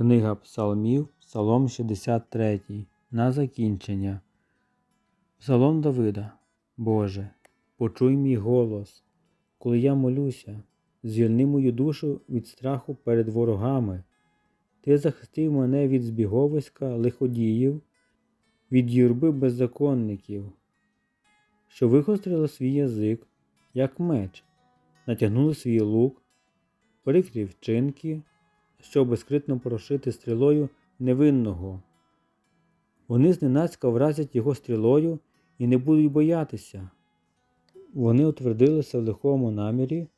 Книга Псалмів, Псалом 63. На закінчення. Псалом Давида. Боже, почуй мій голос, коли я молюся, звільни мою душу від страху перед ворогами. Ти захистив мене від збіговиська лиходіїв, від юрби беззаконників, що вигострили свій язик, як меч, натягнули свій лук, прикрі вчинки, щоб скритно прошити стрілою невинного. Вони зненацька вразять його стрілою і не будуть боятися. Вони утвердилися в лихому намірі,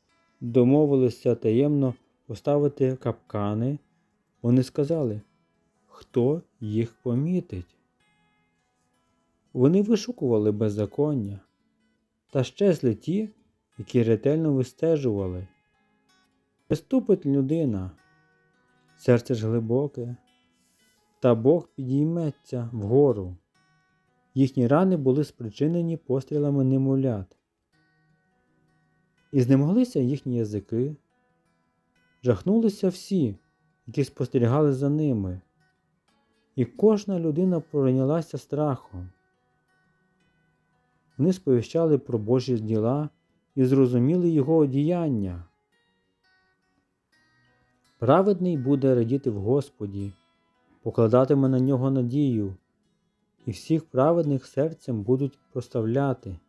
домовилися таємно поставити капкани. Вони сказали, хто їх помітить. Вони вишукували беззаконня, та щезли ті, які ретельно вистежували. Приступить людина, серце ж глибоке, та Бог підійметься вгору. Їхні рани були спричинені пострілами немовлят. І знемоглися їхні язики, жахнулися всі, які спостерігали за ними, і кожна людина пройнялася страхом. Вони сповіщали про Божі діла і зрозуміли його одіяння. Праведний буде радіти в Господі, покладатиме на нього надію, і всіх праведних серцем будуть проставляти.